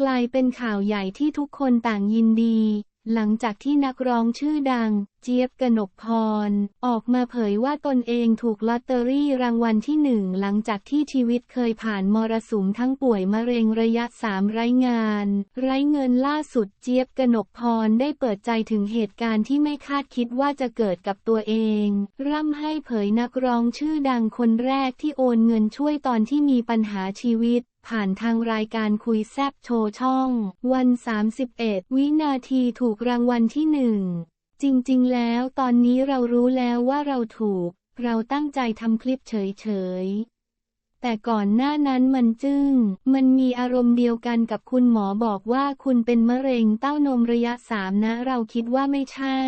กลายเป็นข่าวใหญ่ที่ทุกคนต่างยินดี หลังจากที่นักร้องชื่อดังเจี๊ยบกนกพร ออกมาเผยว่าตนเองถูกลอตเตอรี่รางวัลที่หนึ่งหลังจากที่ชีวิตเคยผ่านมรสุมทั้งป่วยมะเร็งระยะสามไร้งาน ไร้เงินล่าสุดเจี๊ยบกนกพรได้เปิดใจถึงเหตุการณ์ที่ไม่คาดคิดว่าจะเกิดกับตัวเอง ร่ำให้เผยนักร้องชื่อดังคนแรกที่โอนเงินช่วยตอนที่มีปัญหาชีวิตผ่านทางรายการคุยแซบโชว์ช่อง วัน 31 วินาทีถูกรางวัลที่หนึ่ง จริงๆ แล้วตอนนี้เรารู้แล้วว่าเราถูก เราตั้งใจทำคลิปเฉยๆ แต่ก่อนหน้านั้นมันจึง้ง มันมีอารมณ์เดียวกันกับคุณหมอบอกว่าคุณเป็นมะเร็งเต้านมระยะสามนะ เราคิดว่าไม่ใช่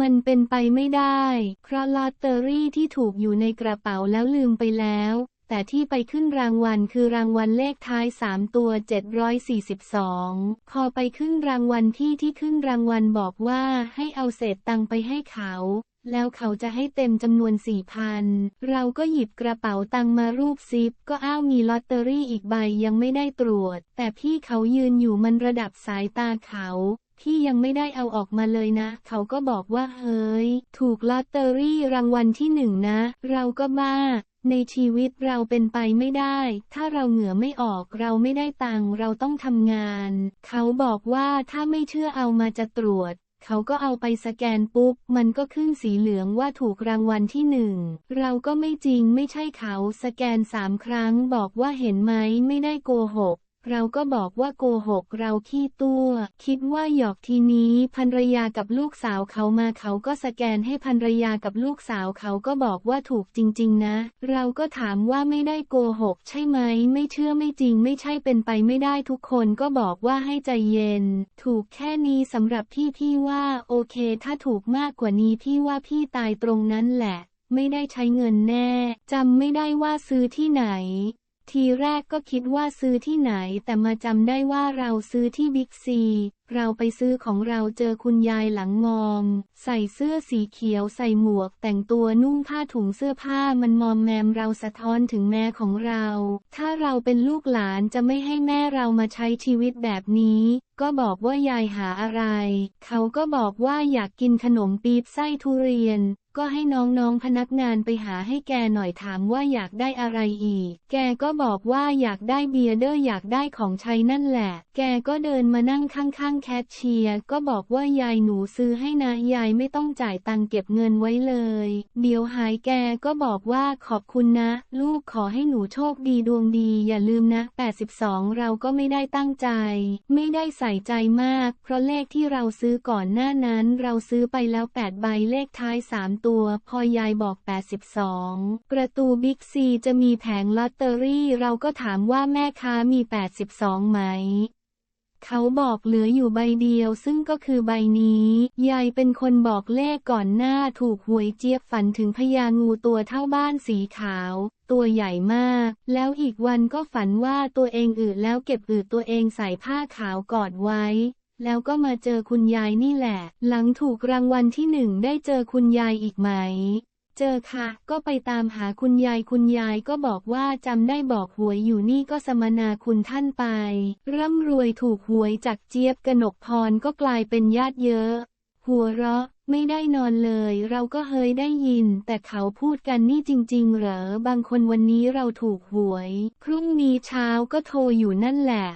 มันเป็นไปไม่ได้ เพราะลอตเตอรี่ที่ถูกอยู่ในกระเป๋าแล้วลืมไปแล้ว แต่ที่ไปขึ้นรางวัลคือรางวัลเลขท้าย 3 ตัว 742 พอไปขึ้นรางวัลที่ที่ขึ้นรางวัลบอกว่าให้เอาเศษตังไปให้เขา แล้วเขาจะให้เต็มจำนวนสี่พัน เราก็หยิบกระเป๋าตังมารูปซิป ก็อ้าวมีลอตเตอรี่อีกใบยังไม่ได้ตรวจ แต่พี่เขายืนอยู่มันระดับสายตาเขาพี่ยังไม่ได้เอาออกมาเลยนะ เขาก็บอกว่าเฮ้ย ถูกลอตเตอรี่รางวัลที่หนึ่งนะ เราก็บ้า ในชีวิตเราเป็นไปไม่ได้ ถ้าเราเหงื่อไม่ออกเราไม่ได้ตังเราต้องทำงาน เขาบอกว่าถ้าไม่เชื่อเอามาจะตรวจ เขาก็เอาไปสแกนปุ๊บ มันก็ขึ้นสีเหลืองว่าถูกรางวัลที่หนึ่ง เราก็ไม่จริงไม่ใช่เขาสแกนสามครั้งบอกว่าเห็นไหมไม่ได้โกหก เราก็บอกว่าโกหกเราขี้ตัว คิดว่าหยอกทีนี้ภรรยากับลูกสาวเขามาเขาก็สแกนให้ภรรยากับลูกสาวเขาก็บอกว่าถูกจริง ๆ นะ เราก็ถามว่าไม่ได้โกหกใช่ไหม ไม่เชื่อไม่จริง ไม่ใช่เป็นไปไม่ได้ทุกคนก็บอกว่าให้ใจเย็น ถูกแค่นี้สำหรับพี่พี่ว่าโอเค ถ้าถูกมากกว่านี้พี่ว่าพี่ตายตรงนั้นแหละ ไม่ได้ใช้เงินแน่จำไม่ได้ว่าซื้อที่ไหน ทีแรกก็คิดว่าซื้อที่ไหนแต่มาจำได้ว่าเราซื้อที่บิ๊กซี เราไปซื้อของเราเจอคุณยายหลังมอม ใส่เสื้อสีเขียวใส่หมวก แต่งตัวนุ่งผ้าถุงเสื้อผ้ามันมอมแมมเราสะท้อนถึงแม่ของเรา ถ้าเราเป็นลูกหลานจะไม่ให้แม่เรามาใช้ชีวิตแบบนี้ ก็บอกว่ายายหาอะไร เขาก็บอกว่าอยากกินขนมปี๊บไส้ทุเรียน ก็ให้น้องๆพนักงานไปหาให้แกหน่อยถามว่าอยากได้อะไรอีก แกก็บอกว่าอยากได้เบียร์เดอร์อยากได้ของใช้นั่นแหละ แกก็เดินมานั่งข้างๆแคชเชียร์ก็บอกว่ายายหนูซื้อให้นะยายไม่ต้องจ่ายตังค์เก็บเงินไว้เลย เดี๋ยวหายแกก็บอกว่าขอบคุณนะ ลูกขอให้หนูโชคดีดวงดีอย่าลืมนะ 82 เราก็ไม่ได้ตั้งใจ ไม่ได้ใส่ใจมาก เพราะเลขที่เราซื้อก่อนหน้านั้น เราซื้อไปแล้ว8ใบเลขท้าย3ตัว พอยายบอก 82 ประตูบิ๊กซีจะมีแผงลอตเตอรี่เราก็ถามว่าแม่ค้ามี 82 ไหม เขาบอกเหลืออยู่ใบเดียวซึ่งก็คือใบนี้ ยายเป็นคนบอกเลขก่อนหน้าถูกหวยเจี๊ยบฝันถึงพญางูตัวเท่าบ้านสีขาว ตัวใหญ่มาก แล้วอีกวันก็ฝันว่าตัวเองอืดแล้วเก็บอืดตัวเองใส่ผ้าขาวกอดไว้ แล้วก็มาเจอคุณยายนี่แหละ หลังถูกรางวัลที่หนึ่งได้เจอคุณยายอีกไหม เจอค่ะ ก็ไปตามหาคุณยายคุณยายก็บอกว่าจำได้บอกหวยอยู่นี่ก็สมนาคุณท่านไป ร่ำรวยถูกหวยจากเจี๊ยบกนกพรก็กลายเป็นญาติเยอะ หัวเราะไม่ได้นอนเลย เราก็เฮยได้ยิน แต่เขาพูดกันนี่จริง ๆ เหรอ บางคนวันนี้เราถูกหวย พรุ่งนี้เช้าก็โทรอยู่นั่นแหละ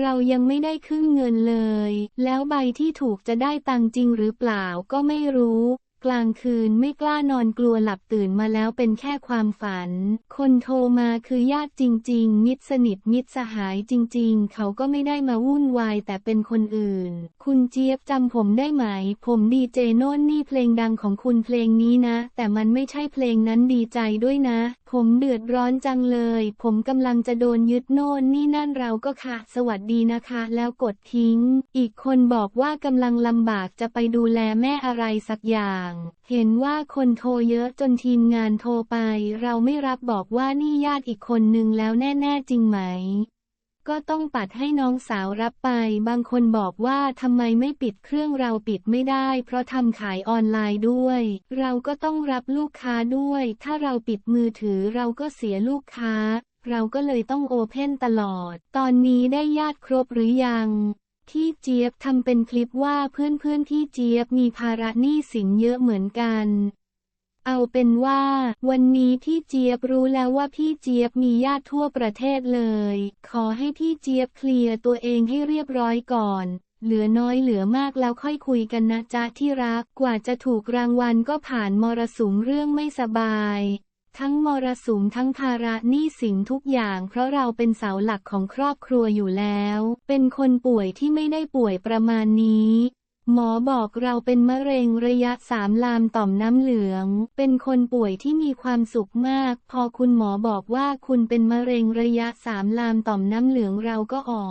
เรายังไม่ได้ครึ่งเงินเลย แล้วใบที่ถูกจะได้ตังจริงหรือเปล่าก็ไม่รู้ กลางคืนไม่กล้านอนกลัวหลับตื่นมาแล้วเป็นแค่ความฝัน คนโทรมาคือญาติจริง ๆ มิตรสนิทมิตรสหายจริง ๆ เขาก็ไม่ได้มาวุ่นวายแต่เป็นคนอื่น คุณเจี๊ยบจำผมได้ไหม ผมดีเจโน่นนี่เพลงดังของคุณเพลงนี้นะ แต่มันไม่ใช่เพลงนั้นดีใจด้วยนะ ผมเดือดร้อนจังเลย ผมกำลังจะโดนยึดโน่นนี่นั่นเราก็ค่ะ สวัสดีนะคะ แล้วกดทิ้ง อีกคนบอกว่ากำลังลำบากจะไปดูแลแม่อะไรสักอย่าง เห็นว่าคนโทรเยอะจนทีมงานโทรไป เราไม่รับบอกว่านี่ญาติอีกคนนึงแล้วแน่ ๆ จริงไหม ก็ต้องปัดให้น้องสาวรับไป บางคนบอกว่าทำไมไม่ปิดเครื่องเราปิดไม่ได้ เพราะทำขายออนไลน์ด้วย เราก็ต้องรับลูกค้าด้วย ถ้าเราปิดมือถือเราก็เสียลูกค้า เราก็เลยต้องโอเพ่นตลอด ตอนนี้ได้ญาติครบหรือยังพี่เจี๊ยบทำเป็นคลิปว่าเพื่อนๆพี่เจี๊ยบมีภาระหนี้สินเยอะเหมือนกัน เอาเป็นว่า วันนี้พี่เจี๊ยบรู้แล้วว่าพี่เจี๊ยบมีญาติทั่วประเทศเลย ขอให้พี่เจี๊ยบเคลียร์ตัวเองให้เรียบร้อยก่อน เหลือน้อยเหลือมากแล้วค่อยคุยกันนะจ๊ะที่รักกว่าจะถูกรางวัลก็ผ่านมรสุมเรื่องไม่สบาย ทั้งมรสุมทั้งภาระหนี้สินทุกอย่างเพราะเราเป็นเสาหลักของครอบครัวอยู่แล้ว เป็นคนป่วยที่ไม่ได้ป่วยประมาณนี้ หมอบอกเราเป็นมะเร็งระยะสามลามต่อมน้ำเหลือง เป็นคนป่วยที่มีความสุขมาก พอคุณหมอบอกว่าคุณเป็นมะเร็งระยะสามลามต่อมน้ำเหลืองเราก็อ๋อ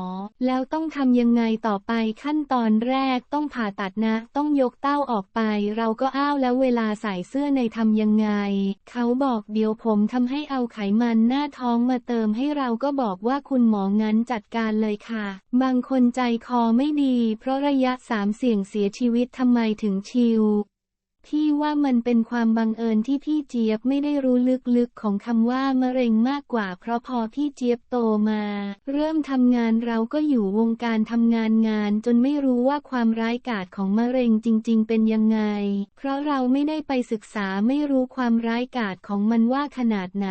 แล้วต้องทำยังไงต่อไปขั้นตอนแรกต้องผ่าตัดนะ ต้องยกเต้าออกไป เราก็อ้าวแล้วเวลาใส่เสื้อในทำยังไง เขาบอกเดี๋ยวผมทำให้เอาไขมันหน้าท้องมาเติมให้เราก็บอกว่าคุณหมองั้นจัดการเลยค่ะ บางคนใจคอไม่ดี เพราะระยะสามเสี่ยงเสียชีวิตทำไมถึงชิลพี่ว่ามันเป็นความบังเอิญที่พี่เจี๊ยบไม่ได้รู้ลึกๆของคำว่ามะเร็งมากกว่า เพราะพอพี่เจี๊ยบโตมา เริ่มทำงานเราก็อยู่วงการทำงานงาน จนไม่รู้ว่าความร้ายกาจของมะเร็งจริง ๆ เป็นยังไง เพราะเราไม่ได้ไปศึกษาไม่รู้ความร้ายกาจของมันว่าขนาดไหน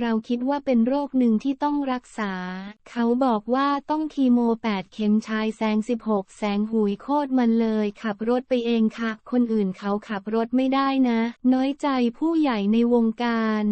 เราคิดว่าเป็นโรคหนึ่งที่ต้องรักษา เขาบอกว่าต้องคีโม 8 เข็มชายแสง 16 แสงหุยโคตรมันเลย ขับรถไปเองค่ะ คนอื่นเขาขับรถไม่ได้นะ น้อยใจผู้ใหญ่ในวงการ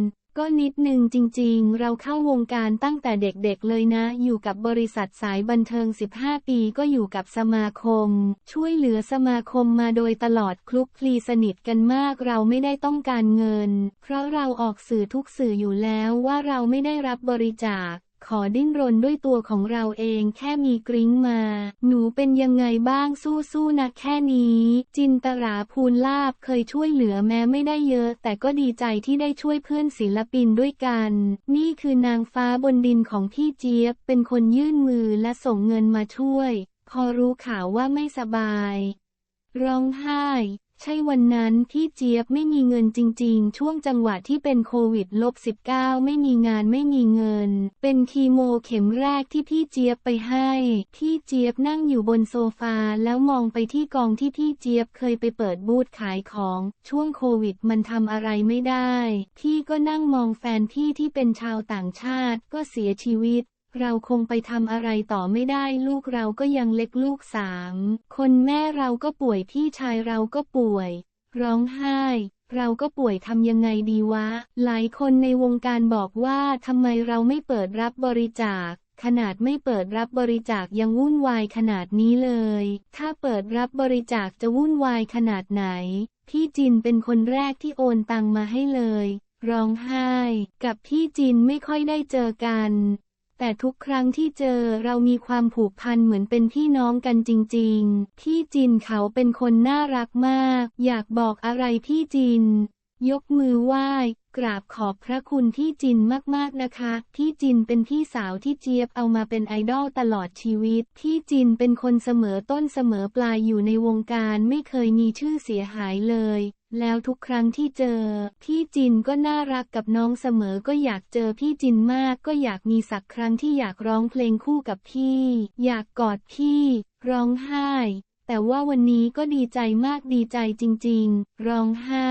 ก็นิดหนึ่งจริงๆ เราเข้าวงการตั้งแต่เด็กๆเลยนะ อยู่กับบริษัทสายบันเทิง 15 ปีก็อยู่กับสมาคม ช่วยเหลือสมาคมมาโดยตลอดคลุกคลีสนิทกันมากเราไม่ได้ต้องการเงิน เพราะเราออกสื่อทุกสื่ออยู่แล้วว่าเราไม่ได้รับบริจาค ขอดิ้นรนด้วยตัวของเราเองแค่มีกริ้งมา หนูเป็นยังไงบ้างสู้ๆนะแค่นี้ จินตราภูลลาบเคยช่วยเหลือแม้ไม่ได้เยอะ แต่ก็ดีใจที่ได้ช่วยเพื่อนศิลปินด้วยกัน นี่คือนางฟ้าบนดินของพี่เจี๊ยบ เป็นคนยื่นมือและส่งเงินมาช่วย พอรู้ข่าวว่าไม่สบาย ร้องไห้ ใช่วันนั้นพี่เจี๊ยบไม่มีเงินจริง ๆ ช่วงจังหวะที่เป็นโควิดลบ19ไม่มีงานไม่มีเงิน เป็นคีโมเข็มแรกที่พี่เจี๊ยบไปให้ พี่เจี๊ยบนั่งอยู่บนโซฟาแล้วมองไปที่กองที่พี่เจี๊ยบเคยไปเปิดบูธขายของ ช่วงโควิดมันทำอะไรไม่ได้ พี่ก็นั่งมองแฟนพี่ที่เป็นชาวต่างชาติก็เสียชีวิต เราคงไปทำอะไรต่อไม่ได้ลูกเราก็ยังเล็กลูกสามคนแม่เราก็ป่วยพี่ชายเราก็ป่วย ร้องไห้ เราก็ป่วยทำยังไงดีวะ หลายคนในวงการบอกว่าทำไมเราไม่เปิดรับบริจาค ขนาดไม่เปิดรับบริจาคยังวุ่นวายขนาดนี้เลย ถ้าเปิดรับบริจาคจะวุ่นวายขนาดไหน พี่จินเป็นคนแรกที่โอนตังมาให้เลย ร้องไห้ กับพี่จินไม่ค่อยได้เจอกัน แต่ทุกครั้งที่เจอเรามีความผูกพันเหมือนเป็นพี่น้องกันจริงๆ พี่จินเขาเป็นคนน่ารักมาก อยากบอกอะไรพี่จิน ยกมือไหว้ กราบขอบพระคุณพี่จินมากๆนะคะ พี่จินเป็นพี่สาวที่เจี๊ยบเอามาเป็นไอดอลตลอดชีวิต พี่จินเป็นคนเสมอต้นเสมอปลายอยู่ในวงการไม่เคยมีชื่อเสียหายเลย แล้วทุกครั้งที่เจอ พี่จินก็น่ารักกับน้องเสมอก็อยากเจอพี่จินมากก็อยากมีสักครั้งที่อยากร้องเพลงคู่กับพี่ อยากกอดพี่ ร้องไห้ แต่ว่าวันนี้ก็ดีใจมากดีใจจริง ๆ ร้องไห้